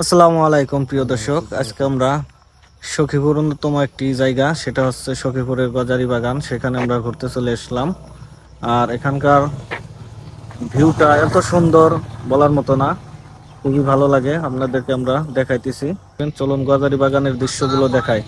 আসসালামু আলাইকুম, প্রিয় দর্শক। আজকে আমরা সখীপুর অন্যতম একটি জায়গা, সেটা হচ্ছে সখীপুরের গজারি বাগান। সেখানে আমরা ঘুরতে চলে এসলাম। আর এখানকার ভিউটা এত সুন্দর বলার মতো না, খুবই ভালো লাগে। আপনাদেরকে আমরা দেখাইতেছি। চলুন গজারি বাগানের দৃশ্যগুলো দেখায়